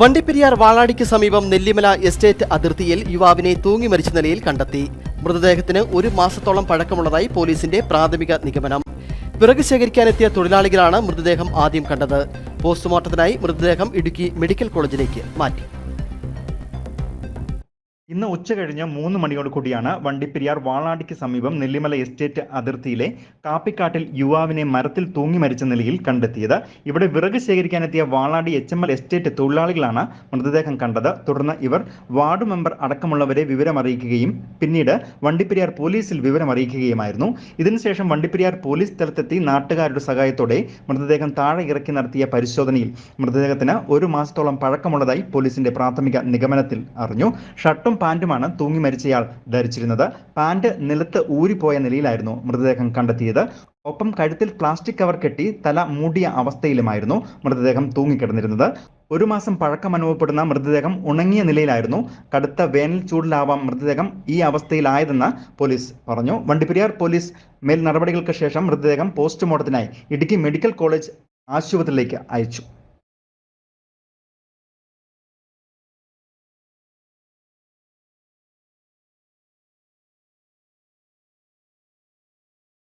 വണ്ടിപ്പെരിയാർ വാളാടിക്ക് സമീപം നെല്ലിമല എസ്റ്റേറ്റ് അതിർത്തിയിൽ യുവാവിനെ തൂങ്ങി മരിച്ച നിലയിൽ കണ്ടെത്തി. മൃതദേഹത്തിന് ഒരു മാസത്തോളം പഴക്കമുള്ളതായി പോലീസിന്റെ പ്രാഥമിക നിഗമനം. പിറകു ശേഖരിക്കാനെത്തിയ തൊഴിലാളികളാണ് മൃതദേഹം ആദ്യം കണ്ടത്. പോസ്റ്റ്മോർട്ടത്തിനായി മൃതദേഹം ഇടുക്കി മെഡിക്കൽ കോളേജിലേക്ക് മാറ്റി. ഇന്ന് ഉച്ച കഴിഞ്ഞ് മൂന്ന് മണിയോട് കൂടിയാണ് വണ്ടിപ്പെരിയാർ വാളാടിക്ക് സമീപം നെല്ലിമല എസ്റ്റേറ്റ് അതിർത്തിയിലെ കാപ്പിക്കാട്ടിൽ യുവാവിനെ മരത്തിൽ തൂങ്ങി മരിച്ച നിലയിൽ കണ്ടെത്തിയത്. ഇവിടെ വിറക് ശേഖരിക്കാനെത്തിയ Valadi H M L estate തൊഴിലാളികളാണ് മൃതദേഹം കണ്ടത്. തുടർന്ന് ഇവർ വാർഡ് മെമ്പർ അടക്കമുള്ളവരെ വിവരമറിയിക്കുകയും പിന്നീട് വണ്ടിപ്പെരിയാർ പോലീസിൽ വിവരമറിയിക്കുകയുമായിരുന്നു. ഇതിനുശേഷം വണ്ടിപ്പെരിയാർ പോലീസ് സ്ഥലത്തെത്തി നാട്ടുകാരുടെ സഹായത്തോടെ മൃതദേഹം താഴെ ഇറക്കി നടത്തിയ പരിശോധനയിൽ മൃതദേഹത്തിന് ഒരു മാസത്തോളം പഴക്കമുള്ളതായി പോലീസിന്റെ പ്രാഥമിക നിഗമനത്തിൽ അറിഞ്ഞു. ഷർട്ടും പാന്റുമാണ് തൂങ്ങി മരിച്ചയാൾ ധരിച്ചിരുന്നത്. പാന്റ് നിലത്ത് ഊരിപ്പോയ നിലയിലായിരുന്നു മൃതദേഹം കണ്ടെത്തിയത്. ഒപ്പം കഴുത്തിൽ പ്ലാസ്റ്റിക് കവർ കെട്ടി തല മൂടിയ അവസ്ഥയിലുമായിരുന്നു മൃതദേഹം തൂങ്ങിക്കിടന്നിരുന്നത്. ഒരു മാസം പഴക്കം അനുഭവപ്പെടുന്ന മൃതദേഹം ഉണങ്ങിയ നിലയിലായിരുന്നു. കടുത്ത വേനൽ ചൂടിലാവാം മൃതദേഹം ഈ അവസ്ഥയിലായതെന്ന് പോലീസ് പറഞ്ഞു. വണ്ടിപ്പെരിയാർ പോലീസ് മേൽ നടപടികൾക്ക് ശേഷം മൃതദേഹം പോസ്റ്റ്മോർട്ടത്തിനായി ഇടുക്കി മെഡിക്കൽ കോളേജ് ആശുപത്രിയിലേക്ക് അയച്ചു.